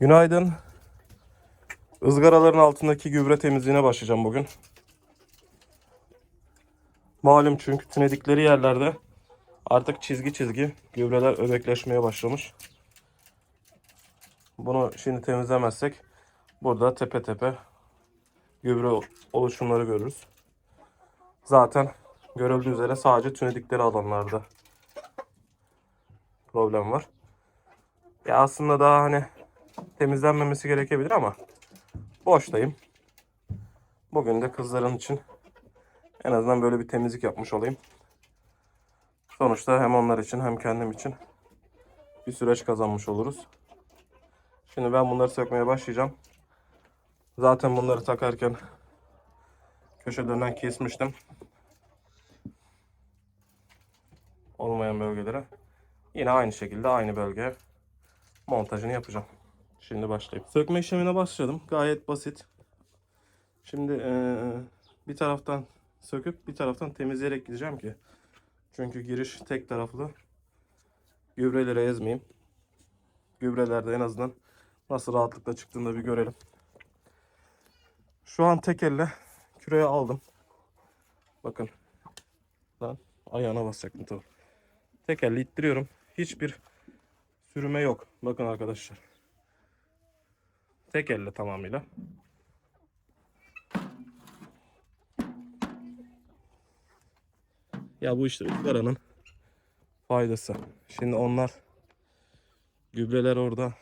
Günaydın. Izgaraların altındaki gübre temizliğine başlayacağım bugün. Malum çünkü tünedikleri yerlerde artık çizgi çizgi gübreler öbekleşmeye başlamış. Bunu şimdi temizlemezsek burada tepe tepe gübre oluşumları görürüz. Zaten görüldüğü üzere sadece tünedikleri alanlarda problem var. Ya aslında daha hani temizlenmemesi gerekebilir ama boştayım. Bugün de kızların için en azından böyle bir temizlik yapmış olayım. Sonuçta hem onlar için hem kendim için bir süreç kazanmış oluruz. Şimdi ben bunları sökmeye başlayacağım. Zaten bunları takarken köşelerinden kesmiştim. Olmayan bölgelere. Yine aynı şekilde aynı bölgeye montajını yapacağım. Şimdi başlayayım. Sökme işlemine başladım. Gayet basit. Şimdi eee, bir taraftan söküp bir taraftan temizleyerek gideceğim ki. Çünkü giriş tek taraflı. Gübreleri ezmeyeyim. Gübrelerde en azından nasıl rahatlıkla çıktığını bir görelim. Şu an tek elle küreye aldım. Bakın. Lan ayağına basacaktım tabii. Tek elle ittiriyorum. Hiçbir sürüme yok. Bakın arkadaşlar. Tek elle tamamıyla. Ya bu işte ızgaranın faydası. Şimdi onlar gübreler orada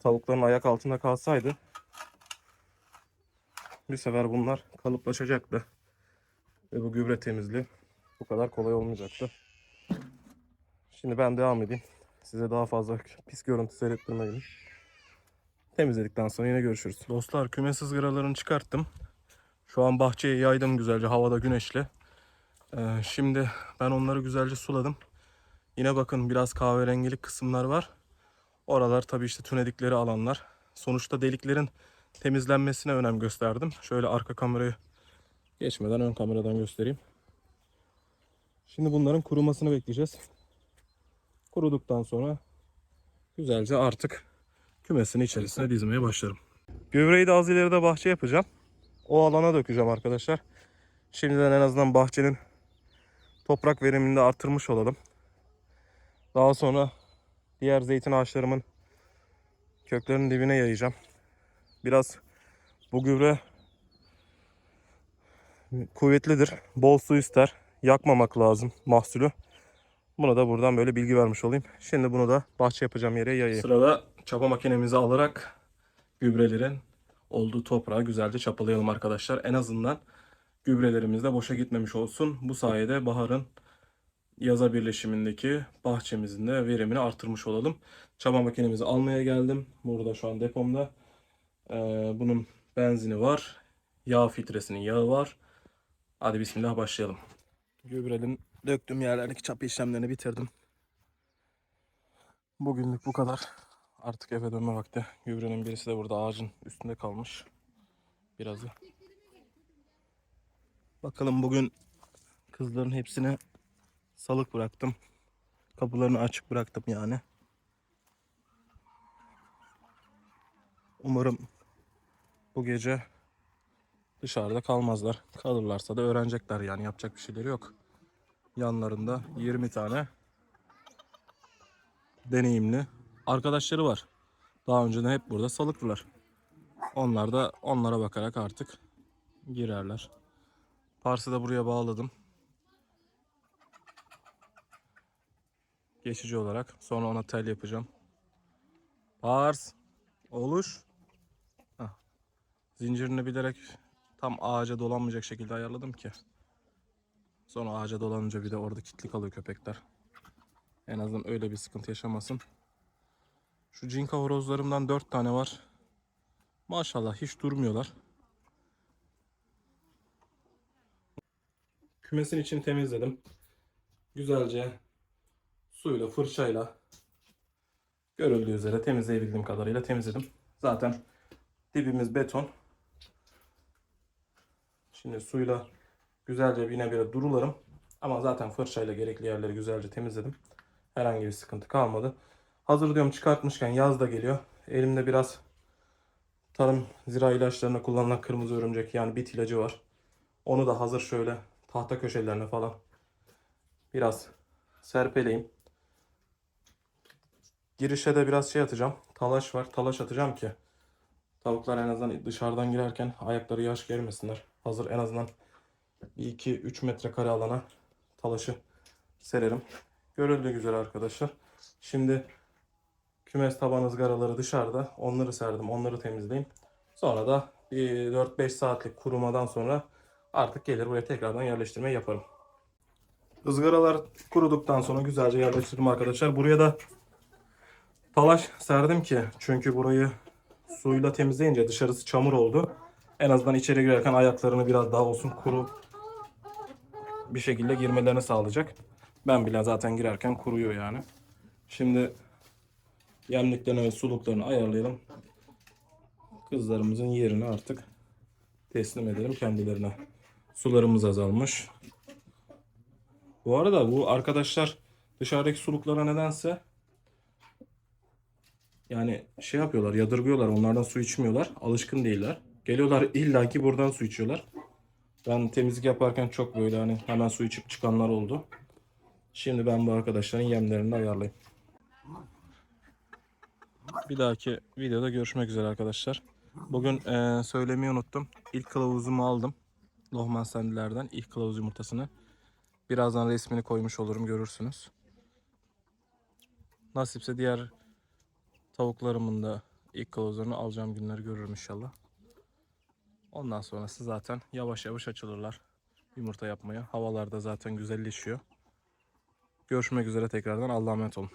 tavukların ayak altında kalsaydı bir sefer bunlar kalıplaşacaktı. Ve bu gübre temizliği bu kadar kolay olmayacaktı. Şimdi ben devam edeyim. Size daha fazla pis görüntü seyrettirmeyeyim. Temizledikten sonra yine görüşürüz. Dostlar kümes ızgaralarını çıkarttım. Şu an bahçeye yaydım güzelce havada güneşli. Ee, şimdi ben onları güzelce suladım. Yine bakın biraz kahverengilik kısımlar var. Oralar tabii işte tünedikleri alanlar. Sonuçta deliklerin temizlenmesine önem gösterdim. Şöyle arka kamerayı geçmeden ön kameradan göstereyim. Şimdi bunların kurumasını bekleyeceğiz. Kuruduktan sonra güzelce artık kümesin içerisine dizmeye başlarım. Gübreyi de az ileride bahçe yapacağım. O alana dökeceğim arkadaşlar. Şimdiden en azından bahçenin toprak verimini de artırmış olalım. Daha sonra diğer zeytin ağaçlarımın köklerinin dibine yayacağım. Biraz bu gübre kuvvetlidir. Bol su ister. Yakmamak lazım mahsulü. Buna da buradan böyle bilgi vermiş olayım. Şimdi bunu da bahçe yapacağım yere yayayım. Sırada çapa makinemizi alarak gübrelerin olduğu toprağı güzelce çapalayalım arkadaşlar. En azından gübrelerimiz de boşa gitmemiş olsun. Bu sayede baharın yaza birleşimindeki bahçemizin de verimini artırmış olalım. Çapa makinemizi almaya geldim. Burada şu an depomda. Ee, bunun benzini var. Yağ filtresinin yağı var. Hadi bismillah başlayalım. Gübrelim döktüğüm yerlerdeki çapa işlemlerini bitirdim. Bugünlük bu kadar. Artık eve dönme vakti. Gübrenin birisi de burada ağacın üstünde kalmış. Birazı. Bakalım bugün kızların hepsine salık bıraktım. Kapılarını açık bıraktım yani. Umarım bu gece dışarıda kalmazlar. Kalırlarsa da öğrenecekler yani yapacak bir şeyleri yok. Yanlarında 20 tane deneyimli arkadaşları var. Daha önceden hep burada salıklılar. Onlar da onlara bakarak artık girerler. Pars'ı da buraya bağladım. Geçici olarak. Sonra ona tel yapacağım. Pars. Oluş. Hah. Zincirini bilerek tam ağaca dolanmayacak şekilde ayarladım ki. Sonra ağaca dolanınca bir de orada kilitli kalıyor köpekler. En azından öyle bir sıkıntı yaşamasın. Şu cinka horozlarımdan 4 tane var. Maşallah hiç durmuyorlar. Kümesin içini temizledim. Güzelce suyla, fırçayla görüldüğü üzere temizleyebildiğim kadarıyla temizledim. Zaten dibimiz beton. Şimdi suyla güzelce yine bir durularım. Ama zaten fırçayla gerekli yerleri güzelce temizledim. Herhangi bir sıkıntı kalmadı. Hazır diyorum çıkartmışken yaz da geliyor. elimde biraz tarım zira ilaçlarına kullanılan kırmızı örümcek yani bit ilacı var. Onu da hazır şöyle tahta köşelerine falan biraz serpeleyim. Girişe de biraz şey atacağım. Talaş var. Talaş atacağım ki tavuklar en azından dışarıdan girerken ayakları yaş germesinler. Hazır en azından 2-3 metrekare alana talaşı sererim. Görüldüğü üzere arkadaşlar. Şimdi kümes taban ızgaraları dışarıda. Onları serdim. Onları temizleyeyim. Sonra da bir 4-5 saatlik kurumadan sonra artık gelir buraya tekrardan yerleştirmeyi yaparım. Izgaralar kuruduktan sonra güzelce yerleştirdim arkadaşlar. Buraya da talaş serdim ki çünkü burayı suyla temizleyince dışarısı çamur oldu. En azından içeri girerken ayaklarını biraz daha olsun kuru bir şekilde girmelerini sağlayacak. Ben bile zaten girerken kuruyor yani. Şimdi yemliklerini ve suluklarını ayarlayalım. Kızlarımızın yerini artık teslim edelim kendilerine. Sularımız azalmış. Bu arada bu arkadaşlar dışarıdaki suluklara nedense yani şey yapıyorlar, yadırgıyorlar. Onlardan su içmiyorlar. Alışkın değiller. Geliyorlar illaki buradan su içiyorlar. Ben temizlik yaparken çok böyle hani hemen su içip çıkanlar oldu. Şimdi ben bu arkadaşların yemlerini ayarlayayım. Bir dahaki videoda görüşmek üzere arkadaşlar. Bugün eee, söylemeyi unuttum. İlk kılavuzumu aldım. Lohman sendilerden ilk kılavuz yumurtasını. Birazdan resmini koymuş olurum görürsünüz. Nasipse diğer tavuklarımın da ilk kılavuzlarını alacağım günleri görürüm inşallah. Ondan sonrası zaten yavaş yavaş açılırlar yumurta yapmaya. Havalarda zaten güzelleşiyor. Görüşmek üzere tekrardan. Allah'a emanet olun.